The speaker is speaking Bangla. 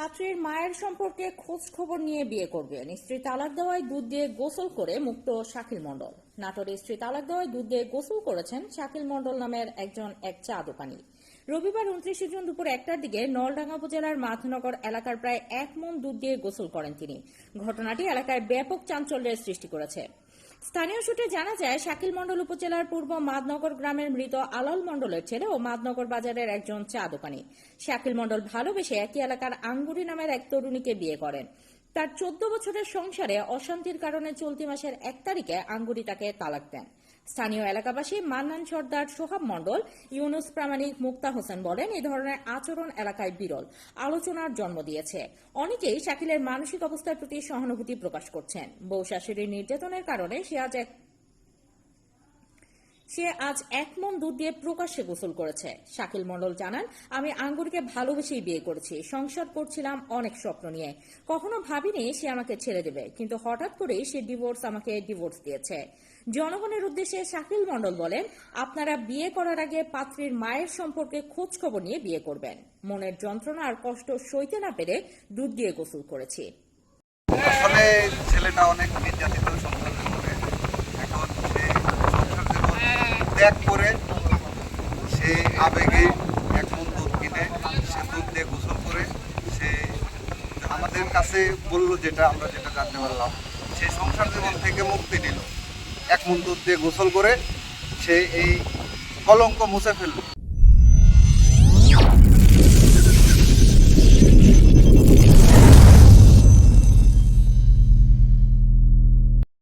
পাত্রের মায়ের সম্পর্কে খোঁজ খবর নিয়ে বিয়ে করবেন স্ত্রী তালাক দেওয়ায় দুধ দিয়ে গোসল করে মুক্ত শাকিল মণ্ডল। নাটোরে স্ত্রী তালাক দেওয়ায় দুধ দিয়ে গোসল করেছেন শাকিল মণ্ডল নামের একজন এক চা দোকানি। রবিবার উনত্রিশে জুন দুপুর একটার দিকে নলডাঙ্গা উপজেলার মাথনগর এলাকার প্রায় এক মন দুধ দিয়ে গোসল করেন তিনি। ঘটনাটি এলাকায় ব্যাপক চাঞ্চল্যের সৃষ্টি করেছে। স্থানীয় সূত্রে জানা যায়, শাকিল মন্ডল উপজেলার পূর্ব মাদনগর গ্রামের মৃত আলাল মন্ডলের ছেলে ও মাদনগর বাজারের একজন চা দোকানী। শাকিল মন্ডল ভালোবেসে একই এলাকার আঙ্গুরি নামের এক তরুণীকে বিয়ে করেন। তার চোদ্দ বছরের সংসারে অশান্তির কারণে চলতি মাসের এক তারিখে আঙ্গুরি তাকে তালাক দেন। স্থানীয় এলাকাবাসী মান্নান সর্দার সোহাব মণ্ডল, ইউনুস প্রামাণিক মুক্তা হোসেন বলেন এই ধরনের আচরণ এলাকায় বিরল। আলোচনার জন্ম দিয়েছে। অনেকেই শাকিলের মানসিক অবস্থার প্রতি সহানুভূতি প্রকাশ করছেন। বউ শাশুড়ির নির্যাতনের কারণে সে আজ এক সে আজ এক মন দুধ দিয়ে প্রকাশ্যে গোসল করেছে। শাকিল মণ্ডল জানান, আমি আঙ্গুরকে ভালোবেসেই বিয়ে করেছি। সংসার করছিলাম অনেক স্বপ্ন নিয়ে। কখনো ভাবিনি সে আমাকে ছেড়ে দেবে, কিন্তু হঠাৎ করেই সে ডিভোর্স আমাকে ডিভোর্স দিয়েছে। জনগণের উদ্দেশ্যে শাকিল মণ্ডল বলেন, আপনারা বিয়ে করার আগে পাত্রীর মায়ের সম্পর্কে খোঁজ খবর নিয়ে বিয়ে করবেন। মনের যন্ত্রণা আর কষ্ট সইতে না পেরে দুধ দিয়ে গোসল করেছি। ছেলেটা অনেক নির্যাতিত সংসার করে এখন সে সংসার জীবন ত্যাগ করে সে আবেগে এক মন দুধ কিনে, সে দুধ দিয়ে গোসল করে, সে আমাদের কাছে বলল যেটা, আমরা যেটা জানতে পারলাম, সে সংসার জীবন থেকে মুক্তি নিল। এক মন দুধ দিয়ে গোসল করে সে এই কলঙ্ক মুছে ফেলল।